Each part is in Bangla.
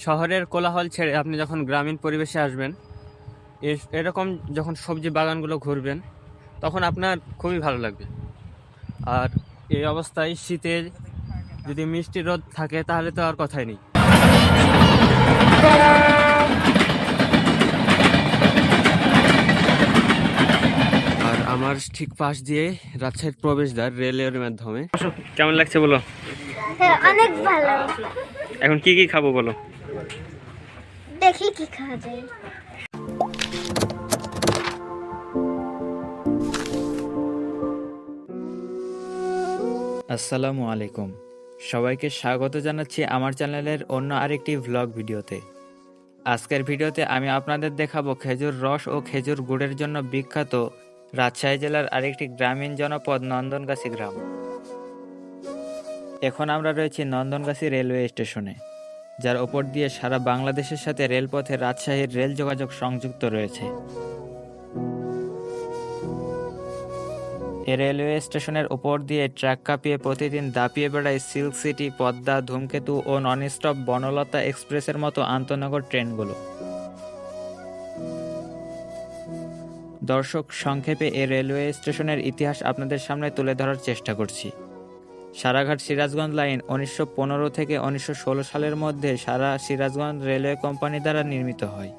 শহরের কোলাহল ছেড়ে আপনি যখন গ্রামীণ পরিবেশে আসবেন এ- এরকম যখন সবজি বাগানগুলো ঘুরবেন তখন আপনার খুবই ভালো লাগবে। আর এই অবস্থায় শীতে যদি মিষ্টি রোদ থাকে তাহলে তো আর কথাই নেই। আর আমার ঠিক পাশ দিয়ে রাজশাহীর প্রবেশদ্বার রেলের মাধ্যমে। কেমন লাগছে বলো? হ্যাঁ অনেক ভালো এখন কি কি খাব বলো? দেখি কি খাওয়া যায়। আসসালামু আলাইকুম। সবাইকে স্বাগত জানাচ্ছি আমার চ্যানেলের অন্য আরেকটি ভ্লগ ভিডিওতে। আজকের ভিডিওতে আমি আপনাদের দেখাবো খেজুর রস ও খেজুর গুড়ের জন্য বিখ্যাত রাজশাহী জেলার আরেকটি গ্রামীণ জনপদ নন্দনগাছি গ্রাম। এখন আমরা রয়েছি নন্দনগাছি রেলওয়ে স্টেশনে। যার ওপর দিয়ে সারা বাংলাদেশের সাথে রেলপথে রাজশাহীর রেল যোগাযোগ সংযুক্ত রয়েছে। এ রেলওয়ে স্টেশনের উপর দিয়ে ট্র্যাক কাঁপিয়ে প্রতিদিন দাপিয়ে বেড়ায় সিল্ক সিটি, পদ্মা, ধূমকেতু ও ননস্টপ বনলতা এক্সপ্রেসের মতো আন্তনগর ট্রেনগুলো। দর্শক, সংক্ষেপে এ রেলওয়ে স্টেশনের ইতিহাস আপনাদের সামনে তুলে ধরার চেষ্টা করছি। সারাঘাট সিরাজগঞ্জ লাইন উনিশশো পনেরো থেকে উনিশশো ষোলো সালের মধ্যে সারা সিরাজগঞ্জ রেলওয়ে কোম্পানি দ্বারা নির্মিত হয়।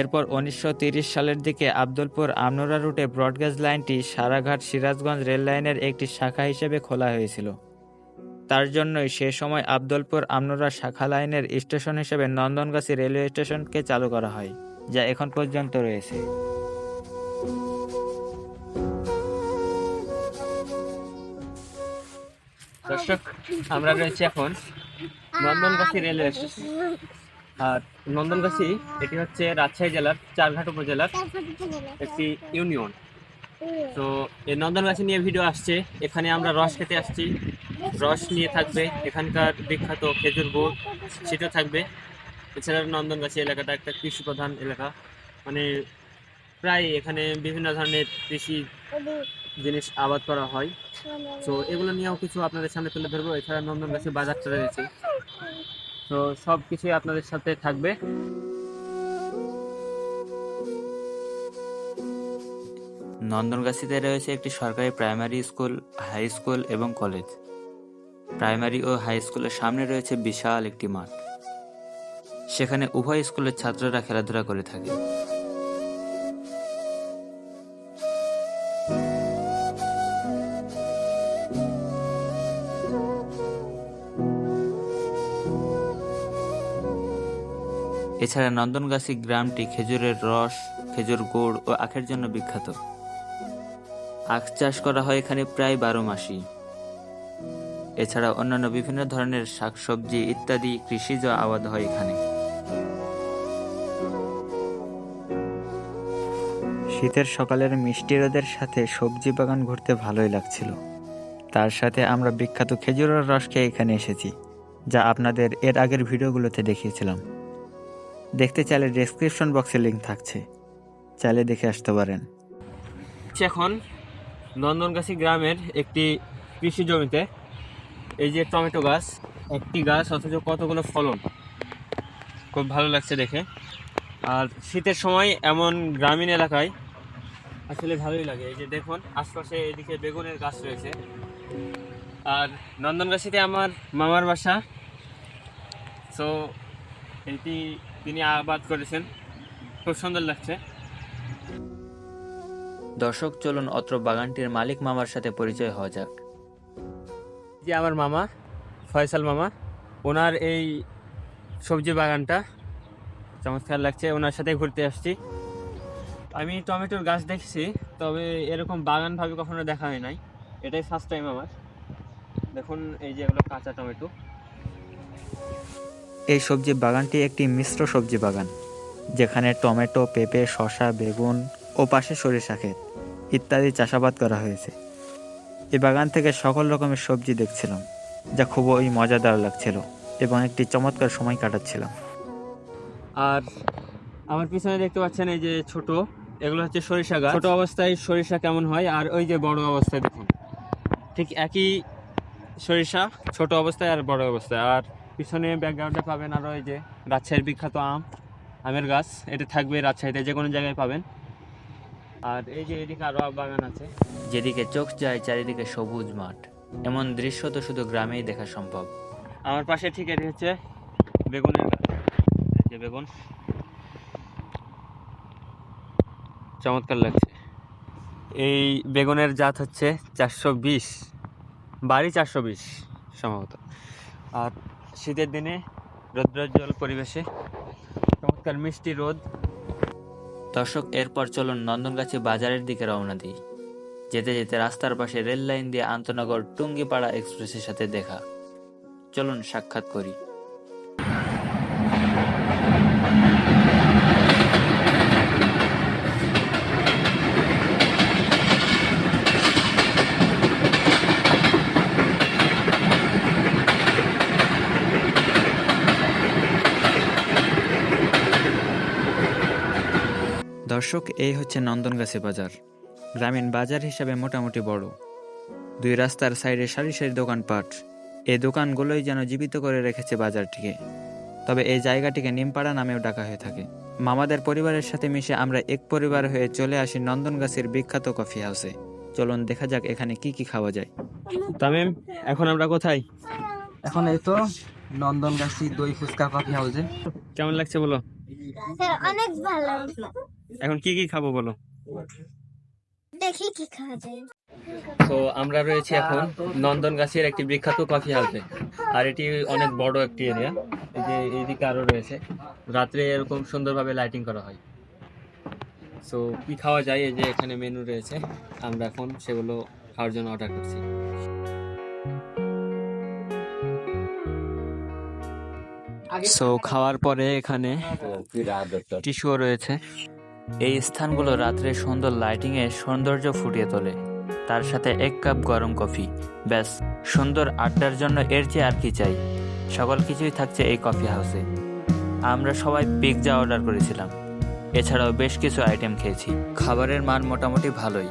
এরপর উনিশশো সালের দিকে আব্দুলপুর আমনোরা রুটে ব্রডগেজ লাইনটি সারাঘাট সিরাজগঞ্জ রেল লাইনের একটি শাখা হিসেবে খোলা হয়েছিল। তার জন্যই সে সময় আব্দুলপুর আমনোরা শাখা লাইনের স্টেশন হিসেবে নন্দনগাছি রেলওয়ে স্টেশনকে চালু করা হয়, যা এখন পর্যন্ত রয়েছে। দর্শক, আমরা রয়েছি এখন নন্দনগাছি রেলওয়ে স্টেশন। আর নন্দনগাছি, এটি হচ্ছে রাজশাহী জেলার চারঘাট উপজেলার একটি ইউনিয়ন। তো এই নন্দনগাছি নিয়ে ভিডিও আসছে। এখানে আমরা রস খেতে আসছি। রস নিয়ে থাকবে এখানকার বিখ্যাত খেজুর গুড় সেটা থাকবে। এছাড়া নন্দনগাছি এলাকাটা একটা কৃষি প্রধান এলাকা। মানে প্রায় এখানে বিভিন্ন ধরনের কৃষি জিনিস আবাদ করা হয়। তো এগুলো নিয়েও কিছু আপনাদের সামনে তুলে ধরবো। এছাড়া নন্দনগাছি বাজারটা রয়েছে তো সব কিছুই আপনাদের সাথে থাকবে। নন্দনগাছিতে রয়েছে একটি সরকারি প্রাইমারি স্কুল হাই স্কুল এবং কলেজ। প্রাইমারি ও হাই স্কুলের সামনে রয়েছে বিশাল একটি মাঠ। সেখানে উভয় স্কুলের ছাত্ররা খেলাধুলা করে থাকে। এছাড়া নন্দনগাছি গ্রামটি খেজুরের রস, খেজুর গুড় ও আখের জন্য বিখ্যাত। আখ চাষ করা হয় এখানে প্রায় বারো মাসই। এছাড়া অন্যান্য বিভিন্ন ধরনের শাকসবজি ইত্যাদি কৃষিজ আবাদ হয় এখানে। শীতের সকালের মিষ্টি রোদের সাথে সবজি বাগান ঘুরতে ভালোই লাগছিল। তার সাথে আমরা বিখ্যাত খেজুরের রস খেয়ে এখানে এসেছি, যা আপনাদের এর আগের ভিডিওগুলোতে দেখিয়েছিলাম। দেখতে চাইলে ডেসক্রিপশন বক্সে লিঙ্ক থাকছে। চাইলে দেখে আসতে পারেন। এখন নন্দনগাছি গ্রামের একটি কৃষি জমিতে। এই যে টমেটো গাছ, একটি গাছ অথচ কতগুলো ফলন। খুব ভালো লাগছে দেখে। আর শীতের সময় এমন গ্রামীণ এলাকায় আসলে ভালোই লাগে। এই যে দেখুন, আশপাশে এদিকে বেগুনের গাছ রয়েছে। আর নন্দনগাছিতে আমার মামার বাসা। তো এটি তিনি আবাদ করেছেন। খুব সুন্দর লাগছে। দর্শক চলুন অত্র বাগানটির মালিক মামার সাথে পরিচয় হওয়া যাক। যে আমার মামা ফয়সাল মামা ওনার এই সবজি বাগানটা। চমৎকার লাগছে ওনার সাথে ঘুরতে আসছি। আমি টমেটোর গাছ দেখছি তবে এরকম বাগানভাবে কখনো দেখা হয় নাই। এটাই ফার্স্ট টাইম আমার। দেখুন এই যে এগুলো কাঁচা টমেটো। এই সবজি বাগানটি একটি মিশ্র সবজি বাগান যেখানে টমেটো পেঁপে শসা বেগুন ও পাশে সরিষা ক্ষেত ইত্যাদি চাষাবাদ করা হয়েছে। এই বাগান থেকে সকল রকমের সবজি দেখছিলাম যা খুবই মজাদার লাগছিল এবং একটি চমৎকার সময় কাটাচ্ছিলাম। আর আমার পিছনে দেখতে পাচ্ছেন এই যে ছোট এগুলো হচ্ছে সরিষা গাছ। ছোট অবস্থায় সরিষা কেমন হয় আর ওই যে বড় অবস্থায় দেখুন। ঠিক একই সরিষা ছোট অবস্থায় আর বড় অবস্থায়। আর পিছনে ব্যাকগ্রাউন্ডে পাবেন আরও এই যে রাজশাহীর বিখ্যাত আম আমের গাছ। এটা থাকবে রাজশাহীতে যে কোনো জায়গায় পাবেন। আর এই যে এদিকে আরও বাগান আছে। যেদিকে চোখ যায় চারিদিকে সবুজ মাঠ। এমন দৃশ্য তো শুধু গ্রামেই দেখা সম্ভব। আমার পাশে ঠিক এটি হচ্ছে বেগুনের গাছ। যে বেগুন। চমৎকার লাগছে। এই বেগুনের জাত হচ্ছে চারশো বিশ। বাড়ি চারশো বিশ সম্ভবত। আর শীতের দিনে রৌদ্রোজ্জ্বল পরিবেশে চমৎকার মিষ্টি রোদ। দর্শক, এরপর চলুন নন্দনগাছি বাজারের দিকে রওনা দিই। যেতে যেতে রাস্তার পাশে রেল লাইন দিয়ে আন্তনগর টুঙ্গিপাড়া এক্সপ্রেসের সাথে দেখা। চলুন সাক্ষাৎ করি। দর্শক এই হচ্ছে নন্দনগাছি বাজার। গ্রামীণ বাজার হিসাবে মোটামুটি বড়। দুই রাস্তার সাইডে সারি সারি দোকানপাট। এই দোকানগুলোই যেন জীবিত করে রেখেছে বাজারটিকে। তবে এই জায়গাটিকে নিমপাড়া নামেও ডাকা হয়ে থাকে। মামাদের পরিবারের সাথে মিশে আমরা এক পরিবার হয়ে চলে আসি নন্দনগাছির বিখ্যাত কফি হাউসে। চলুন দেখা যাক এখানে কি কি খাওয়া যায়। তামিম এখন আমরা কোথায়? এখন এই তো নন্দনগাছি দই ফুচকা কফি হাউসে। কেমন লাগছে বলো? অনেক ভালো এখন কি কি খাব বলো? দেখি কি খাওয়া যায়। তো আমরা রয়েছি এখন নন্দনগাছির একটি বিখ্যাত কফি হাউসে। আর এটি অনেক বড় একটি এরিয়া এই যে এইদিকে আরও রয়েছে। রাত্রে এরকম সুন্দরভাবে লাইটিং করা হয়। সো কি খাওয়া যায়? এই যে এখানে মেনু রয়েছে। আমরা এখন সেগুলো খাওয়ার জন্য অর্ডার করছি। সো খাওয়ার পরে এখানে টিস্যুও রয়েছে। এই স্থানগুলো রাত্রে সুন্দর লাইটিং এ সৌন্দর্য ফুটিয়ে তোলে। তার সাথে এক কাপ গরম কফি। ব্যাস, সুন্দর আড্ডার জন্য এর চেয়ে আর কি চাই? সকল কিছুই থাকছে এই কফি হাউসে। আমরা সবাই পিৎজা অর্ডার করেছিলাম। এছাড়াও বেশ কিছু আইটেম খেয়েছি। খাবারের মান মোটামুটি ভালোই।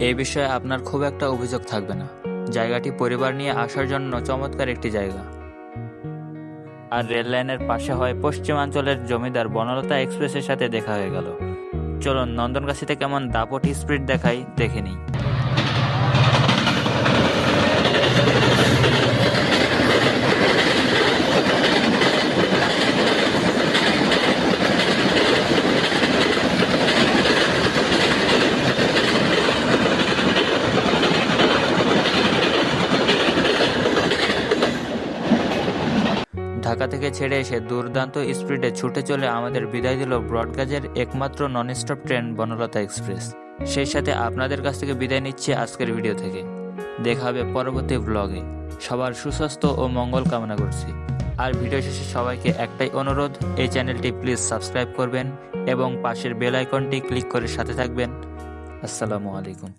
এই বিষয়ে আপনার খুব একটা অভিযোগ থাকবে না। জায়গাটি পরিবার নিয়ে আসার জন্য চমৎকার একটি জায়গা। আর রেল লাইনের পাশে হয় পশ্চিমাঞ্চলের জমিদার বনলতা এক্সপ্রেসের সাথে দেখা হয়ে গেল। চলুন নন্দনকাশিতে কেমন দাপট স্পিড দেখাই দেখে নিই। ঢাকা থেকে ছেড়ে এসে দুর্দান্ত স্পিডে ছুটে চলে আমাদের বিদায় দিল ব্রডগাজের একমাত্র non stop train Banalata express সেই সাথে আপনাদের কাছ থেকে বিদায় নিচ্ছি আজকের ভিডিও থেকে। দেখা হবে পরবর্তী ব্লগে সবার সুস্বাস্থ্য ও মঙ্গল কামনা করছি। আর ভিডিও শেষে সবাইকে একটাই অনুরোধ, এই চ্যানেলটি প্লিজ সাবস্ক্রাইব করবেন এবং পাশের বেল আইকনটি ক্লিক করে সাথে থাকবেন। আসসালামু আলাইকুম।